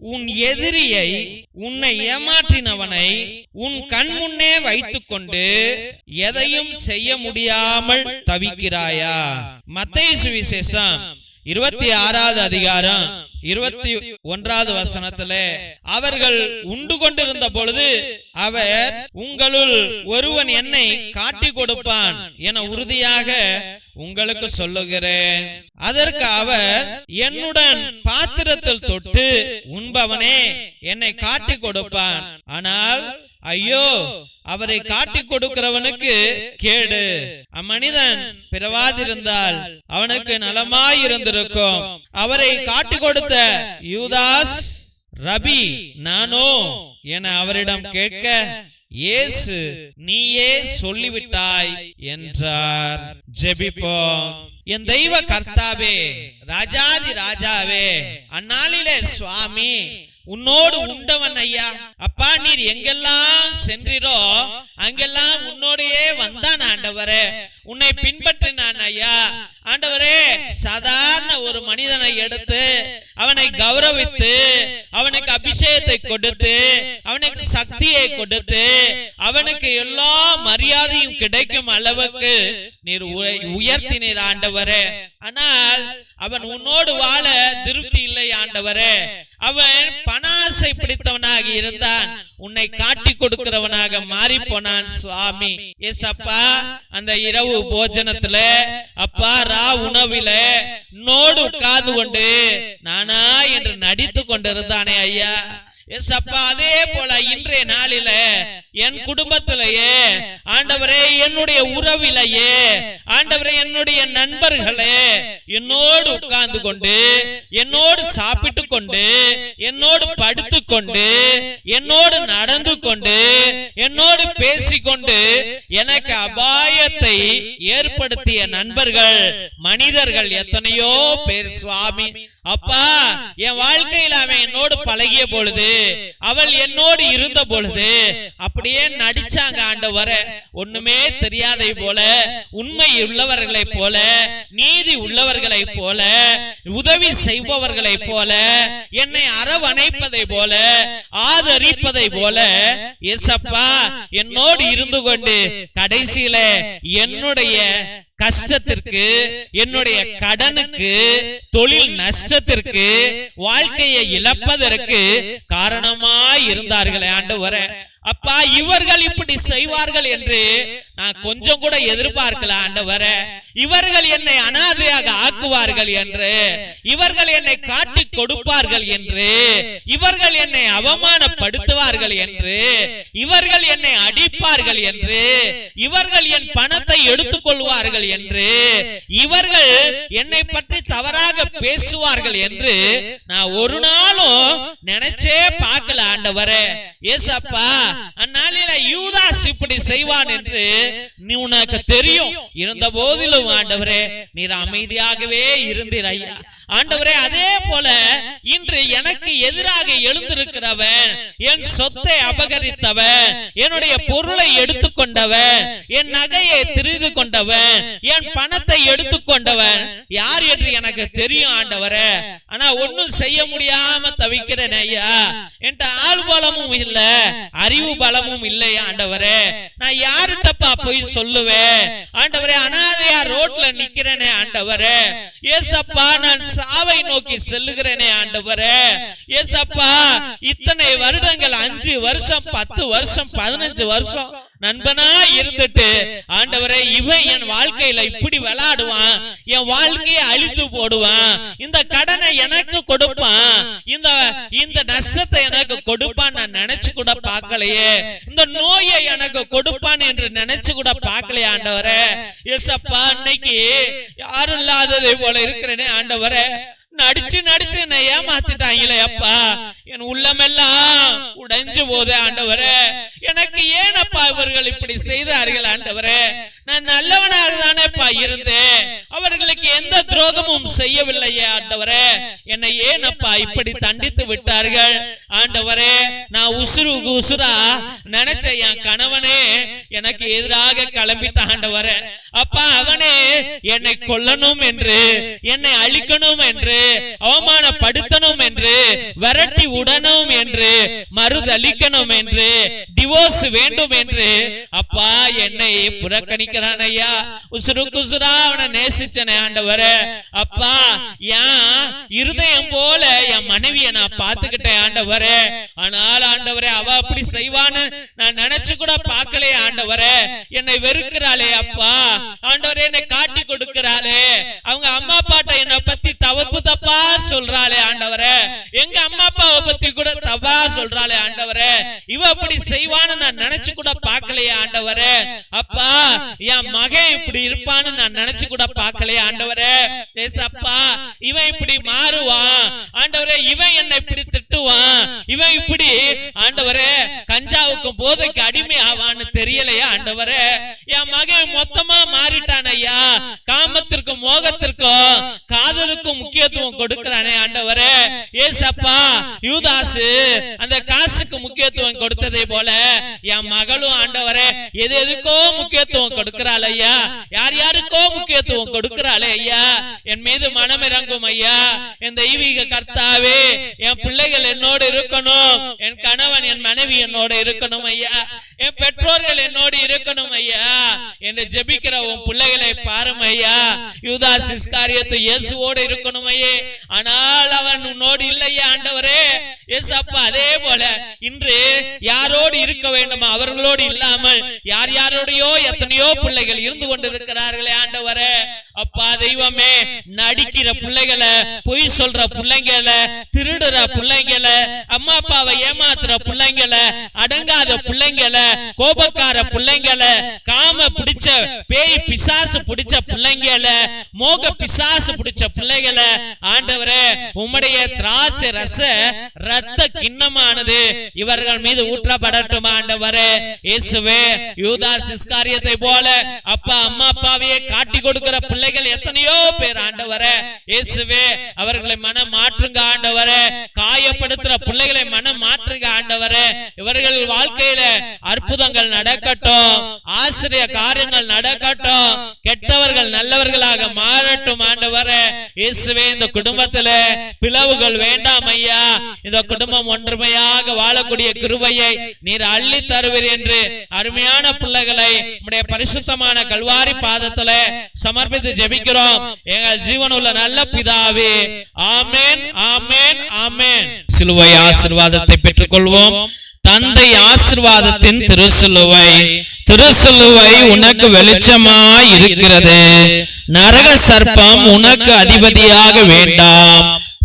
உன் எதிரியை உன்னை ஏமாற்றினவனை உன் கண் முன்னே வைத்துக்கொண்டு எதையும் செய்ய முடியாமல் தவிக்கிறாயா? மத்திய சுவிசேஷம் இருபத்தி ஆறாவது அதிகாரம் இருபத்தி ஒன்றாவது வசனத்துல அவர்கள் உண்டு கொண்டிருந்த பொழுது அவர் உங்களுள் ஒருவன் என்னை காட்டி கொடுப்பான் என உறுதியாக உங்களுக்கு சொல்லுகிறேன். அதற்கு அவர் என்னுடன் பாத்திரத்தில் தொட்டு உண்பவனே என்னை காட்டி கொடுப்பான். ஆனால் ஐயோ அவரை காட்டி கொடுக்கிறவனுக்கு கேடு. அம்மனிதன் பிறவாதிருந்தால் அவனுக்கு நலமாயிருந்திருக்கும் அவரை காட்டி கொடுத்த யூதாஸ் ரபி நானோ என அவரிடம் கேட்க இயேசு நீயே சொல்லிவிட்டாய் என்றார். ஜெபிப்போம். என் தெய்வ கர்த்தாவே ராஜாதி ராஜாவே அந்நாளிலே சுவாமி உன்னோடு உண்டவன் ஐயா. அப்பா நீர் எங்கெல்லாம் சென்றீரோ அங்கெல்லாம் உன்னோடையே வந்தான் ஆண்டவரே. உன்னை பின்பற்றினான் ஐயா. ஆண்டவரே சாதாரண ஒரு மனிதனை எடுத்து அவனை கௌரவித்து அவனுக்கு அபிஷேகத்தை கொடுத்து அவனுக்கு சக்தியை கொடுத்து அவனுக்கு எல்லா மரியாதையும் கிடைக்கும் அளவுக்கு நீர் உயர்த்தினீர் ஆண்டவரே. ஆனால் அவன் உன்னோடு வாழ திருப்தி இல்லை ஆண்டவரே. அவன் பணாசை பிடித்தவனாக இருந்தான். உன்னை காட்டி கொடுக்கிறவனாக மாறி போனான் சுவாமி. எஸ் அப்பா அந்த இரவு போஜனத்துல அப்பா ரா உணவில நோடு காது கொண்டு நானா என்று நடித்து கொண்டிருந்தானே ஐயா. எஸ் அப்பா அதே போல இன்றைய நாளில என் குடும்பத்திலேயே ஆண்டவரே என்னுடைய உறவிலேயே ஆண்டவரே என்னுடைய நண்பர்களே என்னோடு உட்கார்ந்து கொண்டு என்னோடு சாப்பிட்டு கொண்டு என்னோடு படுத்து கொண்டு என்னோடு நடந்து கொண்டு என்னோடு பேசிக்கொண்டு எனக்கு அபாயத்தை ஏற்படுத்திய நண்பர்கள் மனிதர்கள் எத்தனையோ பேர் சுவாமி. அப்பா என் வாழ்க்கையில் அவன் என்னோடு பழகிய பொழுது அவள் என்னோடு இருந்த பொழுது அப்படியே நடிச்சாங்க ஆண்டவர. ஒண்ணுமே தெரியாதை போல உண்மை உள்ளவர்களை போல நீதி உள்ளவர்களை போல உதவி செய்பவர்களை போல என்னை அரவணைப்பதை போல ஆதரிப்பதை போல எசப்பா என்னோடு இருந்து கொண்டு கடைசியில என்னுடைய கஷ்டத்திற்கு என்னுடைய கடனுக்கு தொழில் நஷ்டத்திற்கு வாழ்க்கையை இழப்பதற்கு காரணமாய் இருந்தார்களே ஆண்டவரே. அப்பா இவர்கள் இப்படி செய்வார்கள் என்று நான் கொஞ்சம் கூட எதிர்பார்க்கல ஆண்டவரே. இவர்கள் என்னை அனாதையாக ஆக்குவார்கள் என்று இவர்கள் என்னை காட்டி கொடுப்பார்கள் என்று இவர்கள் என்னை அவமானப்படுத்துவார்கள் என்று இவர்கள் என்னை அடிப்பார்கள் என்று இவர்கள் என் பணத்தை எடுத்துக் கொள்வார்கள் என்று இவர்கள் என்னை பற்றி தவறாக பேசுவார்கள் என்று நான் ஒரு நாளும் நினைச்சே பார்க்கல ஆண்டவரே. ஏசப்பா அந்நாளில யூதாஸ் இப்படி செய்வான் என்று நீ உனக்கு தெரியும். இருந்த போதிலும் ஆண்டவரே நீர் அமைதியாகவே இருந்தீர் ஐயா. ஆண்டவரே அதே போல இன்று எனக்கு எதிராக எழுந்திருக்கிறவன் என் சொத்தை அபகரித்தவன் என்னுடைய பொருளை எடுத்துக்கொண்டவன் என் நகையை திருது கொண்டவன் என் பணத்தை எடுத்துக்கொண்டவன். யார் என்று எனக்கு தெரியும் ஆண்டவரே. ஆனா ஒண்ணும் செய்ய முடியாம தவிக்கிறேன் ஐயா. என்கிட்ட ஆள் பலமும் இல்ல. அறிவு பலமும் இல்லை ஆண்டவரே. நான் யாருட்டப்பா போய் சொல்லுவேன்? ஆண்டவரே அனாதையா ரோட்ல நிக்கிறேனே ஆண்டவரே? ஏசப்பா நான் சாவை நோக்கி செல்லுகிறேனே ஆண்டவரே. ஏசப்பா இத்தனை வருடங்கள் அஞ்சு வருஷம் பத்து வருஷம் பதினஞ்சு வருஷம் நண்பனா இருந்துட்டு ஆண்டவரே இவன் என் வாழ்க்கையில இப்படி விளையாடுவான். என் வாழ்க்கையை அழித்து போடுவான். இந்த கடனை எனக்கு கொடுப்பான். இந்த இந்த நஷ்டத்தை எனக்கு கொடுப்பான் நான் நினைச்சு கூட பார்க்கலையே. இந்த நோயை எனக்கு கொடுப்பான் என்று நினைச்சு கூட பார்க்கலையே ஆண்டவரே. எஸ்அப்பா இன்னைக்கு யாரும் இல்லாததை போல இருக்கிறேனே ஆண்டவரே. நடிச்சு நடிச்சு என்னை ஏமாத்திட்டாங்களே அப்பா. என் உள்ளமெல்லாம் உடைஞ்சு போதே ஆண்டவரே. எனக்கு ஏனப்பா இவர்கள் இப்படி செய்தார்கள் ஆண்டவரே. நான் நல்லவனாக தானேப்பா இருந்தேன். அவர்களுக்கு எந்த துரோகமும் செய்யவில்லையே ஆண்டவரே. என்னை ஏன் அப்பா இப்படி தண்டித்து விட்டார்கள்? ஆண்டவரே நான் உசுரு உசுரா நினைச்ச என் கணவனே எனக்கு எதிராக கிளம்பிட்ட ஆண்டவரே. அப்பா அவனே என்னை கொல்லணும் என்று என்னை அழிக்கணும் என்று அவமானப்படுத்தணும் என்று விரட்டி உடணும் என்று மறுதளிக்கணும் என்று டிவோர்ஸ் வேண்டும் என்று. அப்பா என்னை புறக்கணிக்கிறான் ஐயா உசுருக்கு குசுரா அவனை நேசிச்சனே ஆண்டவரே. அப்பா ஏன் இருதயம் போல என் மனைவியை நான் பார்த்துக்கிட்டேன் ஆண்டவரே. ஆனால் ஆண்டவரே அவ அப்படி செய்வான்னு நான் நினைச்சு கூட பார்க்கலையே ஆண்டவரே. என்னை வெறுக்கிறாளே அப்பா. ஆண்டவரே என்னை காட்டி கொடுக்கிறாளே. அவங்க அம்மா அப்பாட்ட என்னை பத்தி தவப்பு தப்பா சொல்றாளே ஆண்டவரே. எங்க அம்மா அப்பாவை பத்தி கூட தப்பா சொல்றாளே ஆண்டவரே. இவ அப்படி செய்வான்னு நான் நினைச்சு கூட பார்க்கலையே ஆண்டவரே. அப்பா என் மகன் இப்படி இருப்பான்னு நான் நினைச்சு கூட பார்க்கலையே ஆண்டவரே. ஏசப்பா இவன் இப்படி மாறுவான். ஆண்டவரே இவன் என்னை இப்படி திட்டுவான். இவன் இப்படி ஆண்டவரே கஞ்சாவுக்கும் போதைக்கு அடிமை ஆவான்னு தெரியலையா ஆண்டவரே. என் மகன் மொத்தமா மாறிட்டான் ஐயா. காமத்திற்கும் மோகத்திற்கும் காதலுக்கும் முக்கியத்துவம் கொடுக்கிறானே ஆண்டவரே. ஏசப்பா யூதாசு அந்த காசுக்கு முக்கியத்துவம் கொடுத்ததை போல என் மகளும் ஆண்டவரே எது எதுக்கோ முக்கியத்துவம் கொடுக்கிறாள் ஐயா? யார் யாருக்கோ முக்கியத்துவம் கொடுக்கிறாளே ஐயா? என் மீது மனம் இறங்கும் ஐயா. என் தெய்வீக கர்த்தாவே என் பிள்ளைகள் என்னோடு இருக்கணும். என் கணவன் என் மனைவி என்னோட இருக்கணும் ஐயா. என் பெற்றோர்கள் என்னோடு இருக்கணும் ஐயா. என்று ஜெபிக்கிற உன் பிள்ளைகளை பாரும் ஐயா. யூதாஸ் இஸ்காரியத்து இயேசுவோடு இருக்கணும் ஐயே. ஆனால் அவன் உன்னோடு இல்லையே ஆண்டவரே? ஏசப்பா அதே போல இன்று யாரோடு இருக்க வேண்டுமா அவர்களோடு இல்லாமல் யார் யாரோடையோ எத்தனையோ பிள்ளைகள் இருந்து கொண்டிருக்கிறார்களே ஆண்டவரே. அப்பா தெய்வமே நடிக்கிற பிள்ளைகளை பொய் சொல்ற பிள்ளைங்களை திருடுற பிள்ளைங்களை அம்மா அப்பாவை ஏமாத்துற பிள்ளைங்களை அடங்காத பிள்ளைங்களை கோபக்கார பிள்ளைங்களை காம பிடிச்ச பேய் பிசாசு பிடிச்ச பிள்ளைங்களை மோக பிசாசு பிடிச்ச பிள்ளைகளை ஆண்டவரே உம்முடைய திராட்சை ரச ரத்த கிண்ணமானது. இவர்கள் மீது ஊற்றப்படட்டும் ஆண்டவரே. இயேசுவே யூதா சிஸ்காரியத்தை போல அப்பா அம்மா அப்பாவையே காட்டி கொடுக்கிற பிள்ளைகள் எத்தனையோ பேர் ஆண்டவரே. இயேசுவே அவர்களை மனம் மாற்றுங்க ஆண்டவரே. காயப்படுத்துற பிள்ளைகளை மனம் மாற்றுங்க ஆண்டவரே. இவர்கள் வாழ்க்கையில அற்புதங்கள் நடக்கட்டும் ஆசிரிய காரியங்கள் நடக்கட்டும் கெட்டவர்கள் நல்லவர்களாக மாறட்டும் ஆண்டவரே. இயேசுவே இந்த குடும்பத்துல பிளவுகள் வேண்டாம் ஐயா இந்த குடும்பம் ஒன்றுமையாக வாழக்கூடிய கிருபையை நீர் அள்ளி தருவீர் என்று அருமையான பிள்ளைகளை உம்முடைய பரிசுத்தமான கல்வாரி பாதத்துல சமர்ப்பித்து ஜெபிக்கிறோம். எங்கள் ஜீவனுள்ள நல்ல பிதாவே ஆமென் ஆமென் ஆமென் சிலுவை ஆசீர்வாதத்தை பெற்றுக்கொள்வோம். தந்தை ஆசிர்வாதத்தின் திருசிலுவை திருசிலுவை. உனக்கு வெளிச்சமாய் இருக்கிறது நரக சர்ப்பம் உனக்கு அதிபதியாக வேண்டாம்.